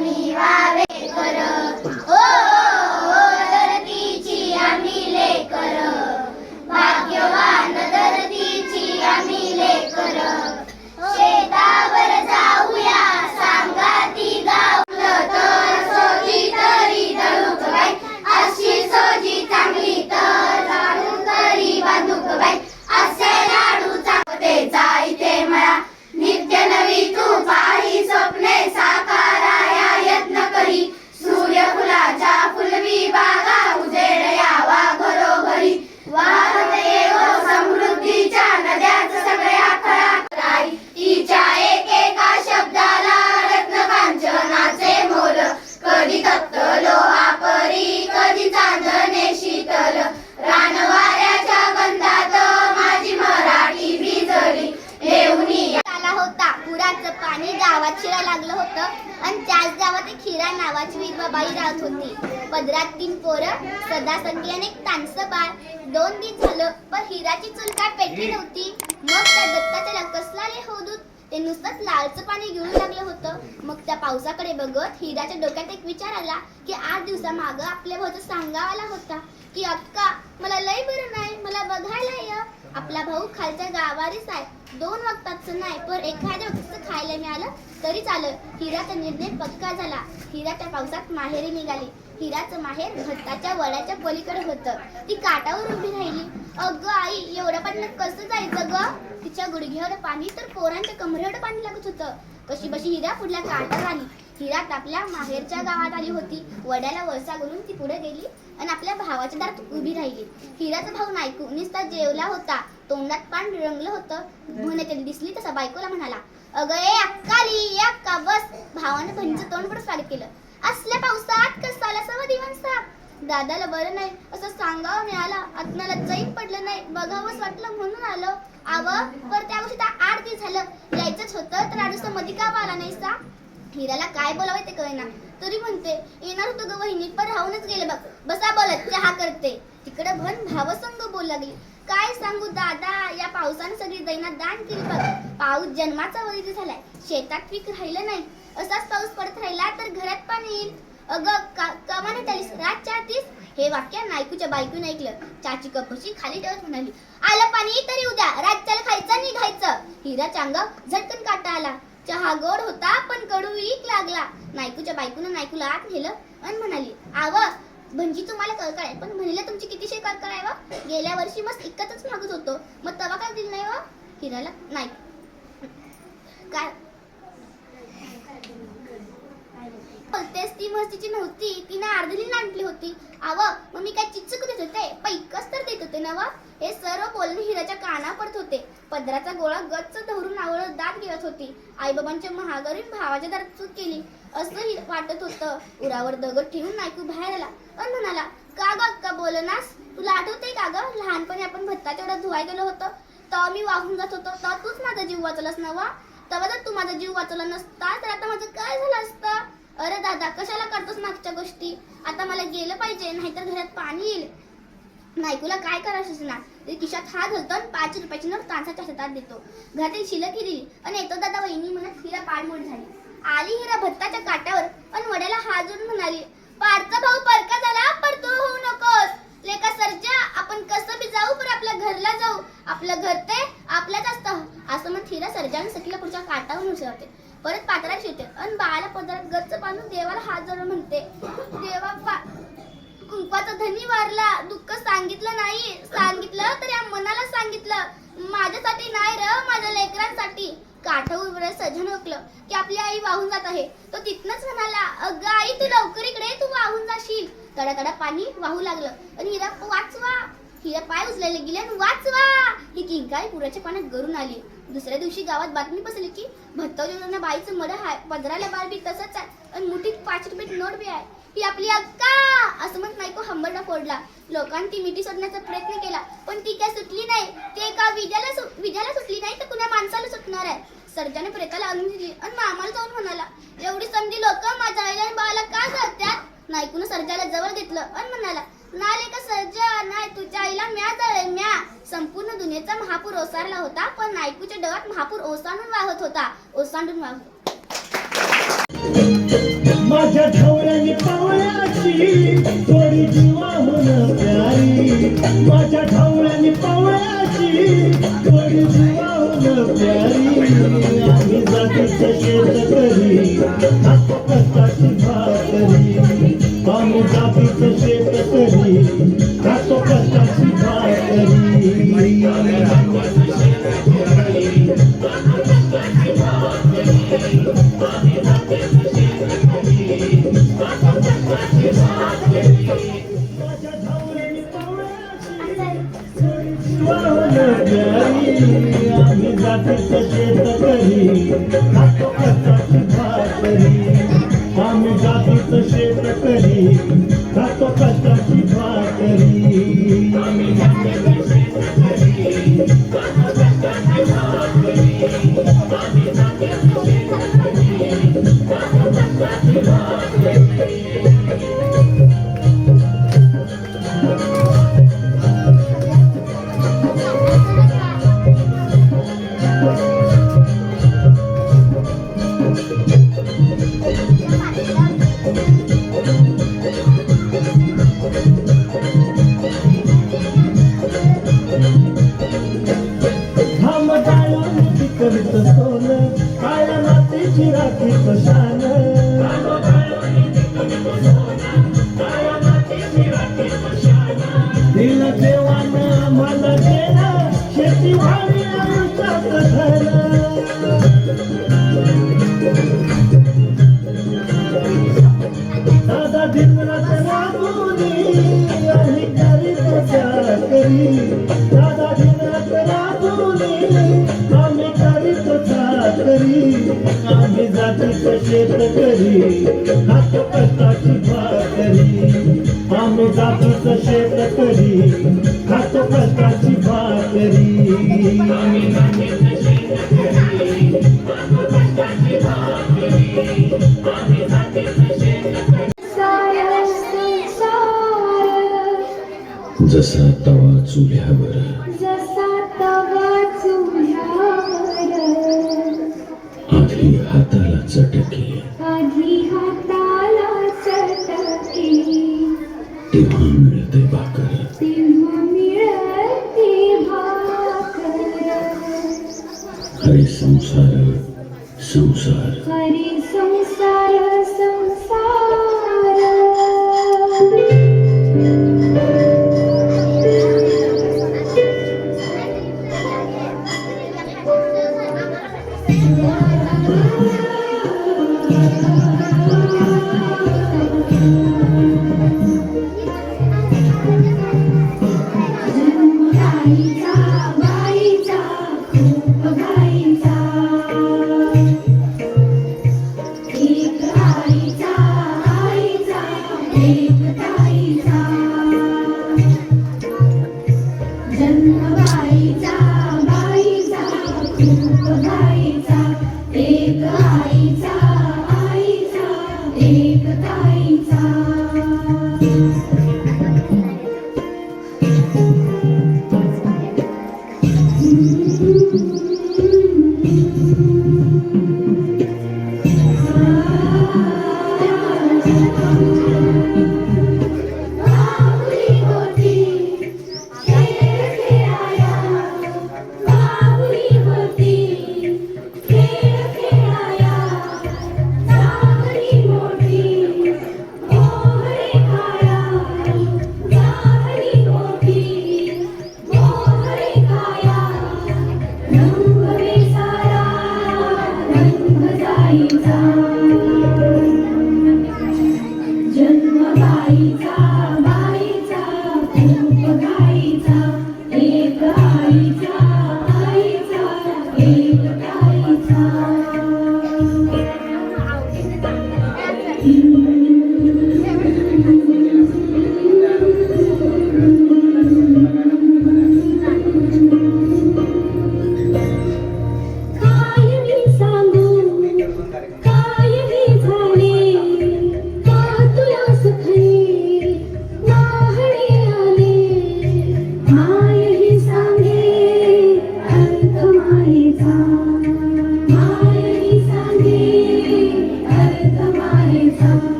mi babe. सदा संगी एक तानसं बाळ. दोन दिवस झालं पण हिराची चूल काय पेटली नव्हती. मग त्या दत्ताच्या कसला रे होदूत ते नुसतंच लालचं पाणी घेऊन लागलं होतं. मग त्या पावसाकडे बघत हिराच्या डोक्यात एक विचार आला की आठ दिवसामागं आपल्या भाऊचं सांगावाला होता की अक्का मला लय बरं नाही मला बघायला ये. आपला भाऊ खालच्या गावारीच आहे. दोन वक्ताचं नाही पण एखाद्या वक्ताचं खायला मिळालं तरी चालं हिराचा निर्णय पक्का झाला. हिरा त्या पावसात माहेरी निघाली. हिराचं माहेर भत्ताच्या वड्याच्या पलीकडे होतं. ती काटावर उभी राहिली. अगं आई एवढ्या पाण्यात कसं जायचं ग? तिच्या गुडघ्यावर पाणी तर पोरांच्या कमरेवर पाणी लागत होतं. कशी बशी हिरा पुढल्या काटावर आली. हिरा आपल्या माहेरच्या गावात आली होती. वड्याला वळसा घालून ती पुढे गेली आणि आपल्या भावाच्या दारात उभी राहिली. हिराचा भाऊ नायकू निसता जेवला होता. तोंडात पान रंगलं होतं. म्हणे दिसली तसा बायकोला म्हणाला अगं ए अक्काली अक्का बस. भावानं बहिणीचं तोंड पण स्वागत केलं. असल्या पावसात कसाला सव दिवण साप दादाला बरं नाही असं सांगावं मिळाला. आत्म्याला जैन पडलं नाही बघावंच वाटलं म्हणून आलं. आव पर त्या गोष्टी आठ दिवस झालं. यायचंच होतं तर आडूसमध्ये का आला नाही सा हिराला काय बोलावं ते कळेना. तरी म्हणते येणार होतं ग वहिनी पण राहूनच गेले बघ. बसा बोलत चहा करते. तिकडे भन भावसंग बोल लागली. काय सांगू दादा या पावसाने सगळी दैनात दान केली बघ. पाऊस जन्माचा वैरी झालाय. शेतात पीक राहिलं नाही. असाच पाऊस पडत राहिला तर घरात पाणी येईल. अगं का- कमाने त्यालीस रात चार तीस? हे वाक्य नायकूच्या बायकून ऐकलं. चाची कपशी खाली ठेवत म्हणाली आलं पाणी तरी उद्या. रातच्याला खायचं निघायचं. हिरा चांगा झटकन काटा आला. चहा गोड होता पण कडू ईक लागला. नायकूच्या बायकून नायकूला आत नेलं आणि म्हणाली आव भंजी तुम्हाला कळकळ आहे पण म्हणलं तुमची कितीशी कळकळ आहे वा? गेल्या वर्षी मस्त इकतच मागत होतो. मग तवा काय दिलं नाही वा? हिराला नाही काय बोलतेस ती मस्तीची नव्हती तिने अर्धली आणली होती. आव मग मी काय चिचक देत होते? पैकच तर देत होते नवा. हे सर्व बोलणे हिराच्या काना पडत होते. पदराचा गोळा गच्च धरून आवळ दात गिळत होती. आईबाबांच्या महागारीन भावाच्या दारात चूक केली असं वाटत होतं. उरावर दगड ठेवून नायकू बाहेर आला पण म्हणाला का ग अक्का बोलनास? तुला आठवते का ग? लहानपणी आपण भत्ताच्या एवढा धुवाय गेलो होतो. तेव्हा मी वाहून जात होतो. तेव्हा तूच माझा जीव वाचलास नवा? तेव्हा जर तू माझा जीव वाचवला नसता तर आता माझं काय झालं असतं? अरे दादा कशाला करतोस मागच्या गोष्टी? आता मला गेलं पाहिजे नाहीतर घरात पाणी येईल. नायकूला काय करायचं सुचणार ते खिशात हात घालतो आणि पाच रुपयाची नोट तासाच्या शेतात देतो. घरातील शिलक ही दिली आणि येतो दादा वहिनी म्हणत हिरा पाडमोड झाली. आली हिरा भत्ताच्या काट्यावर आणि वड्याला हात जोडून म्हणाली पाडचा भाऊ परका झाला पर तू होऊ नकोस. लेका सरजा आपण कसं बी जाऊ पर आपल्या घरला जाऊ. आपलं घर ते आपल्याच असतं. असं मग हिरा सरजाने सखीला पुढच्या काटावर उचलते परत पात्रात येते आणि बाळाला पदरात गच्च बांधून देवाला हात जोडून म्हणते देवा कुंकवाचा धनी वारला. दुःख सांगितलं नाही. सांगितलं तर या मनाला सांगितलं. माझ्यासाठी नाही र माझ्या लेकरांसाठी. काठावर सजन ओकलं की आपली आई वाहून जात आहे. तो तिथनच म्हणाला अगं आई तू लवकर इकडे तू वाहून जाशील. तडा तडा पाणी वाहू लागलं. आणि हिरा वाचवा. हिरा पाय उचलायला गेले आणि वाचवा. ही किंकाळी पुराच्या पाण्यात गरून आली. दुसऱ्या दिवशी गावात बातमी पसरली की भत्तावलेल्या बाईचं मड हाय पदराला बारबी तसंच आहे आणि मुठीत पाच रुपये नोट बी आहे. ही आपली अक्का! असं म्हणत नायको हंबरडा फोडला. लोकांनी ती मिठी सोडण्याचा प्रयत्न केला पण ती काय सुटली नाही. ते एका विद्याला सु- विद्याला सुटली नाही तर कुणा माणसाला सुटणार आहे? सर्जाने प्रेताला आणून दिली आणि मामाला जाऊन म्हणाला एवढी समजी लोक माझ्या आईला आणि बाळाला का करतात नायकून सर्जाला जवळ घेतलं आणि म्हणाला नाले का सर्जा नाही तुझ्या आईला म्या जळे म्या. संपूर्ण दुनियेचा महापूर ओसारला होता पण नायकूच्या डगात महापूर ओसांडून वाहत होता. ओसांडून वाहत माझ्या ढवळ्याने पावळ्याची थोडी जीवाहून प्यारी. माझ्या ढवळ्याने पावळ्याची थोडी जीवाहून प्यारी. आम्ही कानू जातीच शेत करी जातो कष्टाची भाकरी आम्ही जातीच शेत करी शेत करी हात कष्टाची भाकरी आम्ही जातीच शेत करी हात कष्टाची भाकरी जसा तवा चुल्यावर हरि संसार Espírito.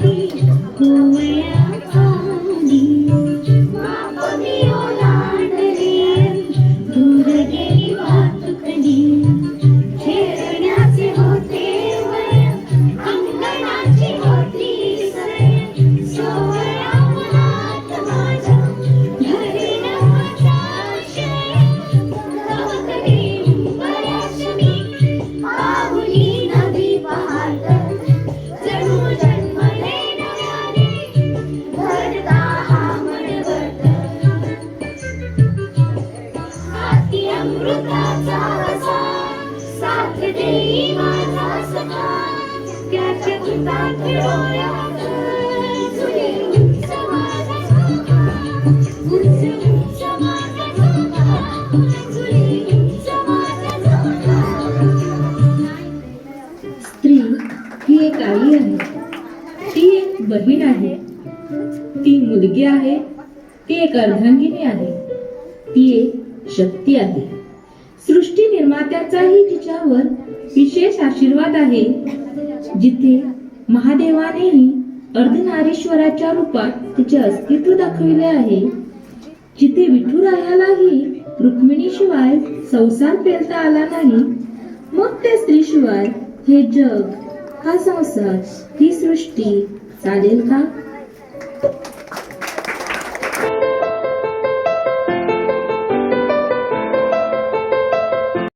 的人不为 स्त्री ही एक आई आहे. ती एक बहीण आहे. ती मुलगी आहे. ती एक अर्धांगिनी आहे. ती एक शक्ती आहे. सृष्टी निर्मात्याचाही तिच्यावर विशेष आशीर्वाद आहे. जिथे महादेवानेही अर्धनारीश्वराच्या रूपात तिचे अस्तित्व दाखविले आहे. जिथे विठुरायालाही रुक्मिणीशिवाय संसार पेलता आला नाही मग त्या स्त्रीशिवाय हे जग हा संसार ही सृष्टी चालेल का?